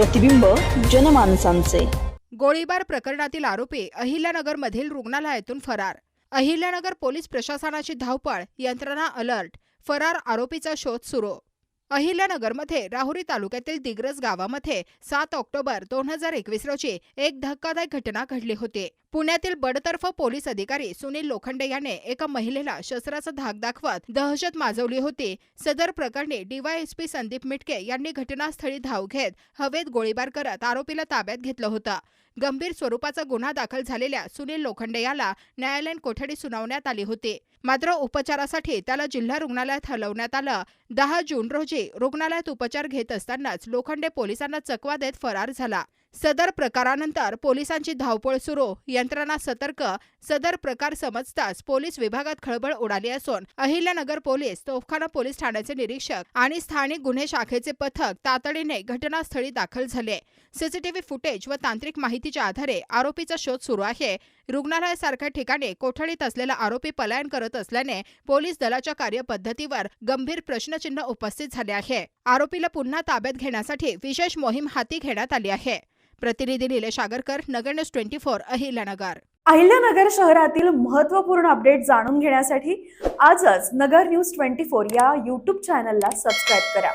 प्रतिबिंब जनमानसांचे. गोळीबार प्रकरणातील आरोपी अहिल्यानगरमधील रुग्णालयातून फरार. अहिल्यानगर पोलीस प्रशासनाची धावपळ यंत्रणा अलर्ट फरार आरोपीचा शोध सुरू. अहिल्यानगरमध्ये राहुरी तालुक्यातील दिग्रस गावामध्ये सात ऑक्टोबर दोन हजार एकवीस रोजी एक धक्कादायक घटना घडली होती. पुण्यातील बडतर्फ पोलीस अधिकारी सुनील लोखंडे याने एका महिलेला शस्त्राचा धाक दाखवत दहशत माजवली होती. सदर प्रकरणी डीवायएसपी संदीप मिटके यांनी घटनास्थळी धाव घेत हवेत गोळीबार करत आरोपीला ताब्यात घेतलं होतं. गंभीर स्वरूपाचा गुन्हा दाखल झालेल्या सुनील लोखंडे याला न्यायालयीन कोठडी सुनावण्यात आली होती. मात्र उपचारासाठी त्याला जिल्हा रुग्णालयात हलवण्यात आलं. दहा जून रोजी रुग्णालयात उपचार घेत असतानाच लोखंडे पोलिसांना चकवा देत फरार झाला. सदर प्रकारानंतर पोलिसांची धावपळ सुरू. यंत्रणा सतर्क. सदर प्रकार समजताच पोलीस विभागात खळबळ उडाली असून अहिल्यानगर पोलीस तोफखाना पोलीस ठाण्याचे निरीक्षक आणि स्थानिक गुन्हे शाखेचे पथक तातडीने घटनास्थळी दाखल झाले. सीसीटीव्ही फुटेज व तांत्रिक माहितीच्या आधारे आरोपीचा शोध सुरू आहे. रुग्णालयासारख्या ठिकाणी कोठडीत असलेला आरोपी पलायन करत असल्याने पोलीस दलाच्या कार्यपद्धतीवर गंभीर प्रश्नचिन्ह उपस्थित झाले आहे. आरोपीला पुन्हा ताब्यात घेण्यासाठी विशेष मोहीम हाती घेण्यात आली आहे. प्रतिनिधी Nilesh Agarkar Nagar news twenty four Ahilyanagar. Ahilyanagar शहरातील महत्त्वपूर्ण अपडेट जाणून घेण्यासाठी आजच नगर न्यूज ट्वेंटी फोर या यूट्यूब चॅनलला सबस्क्राईब करा.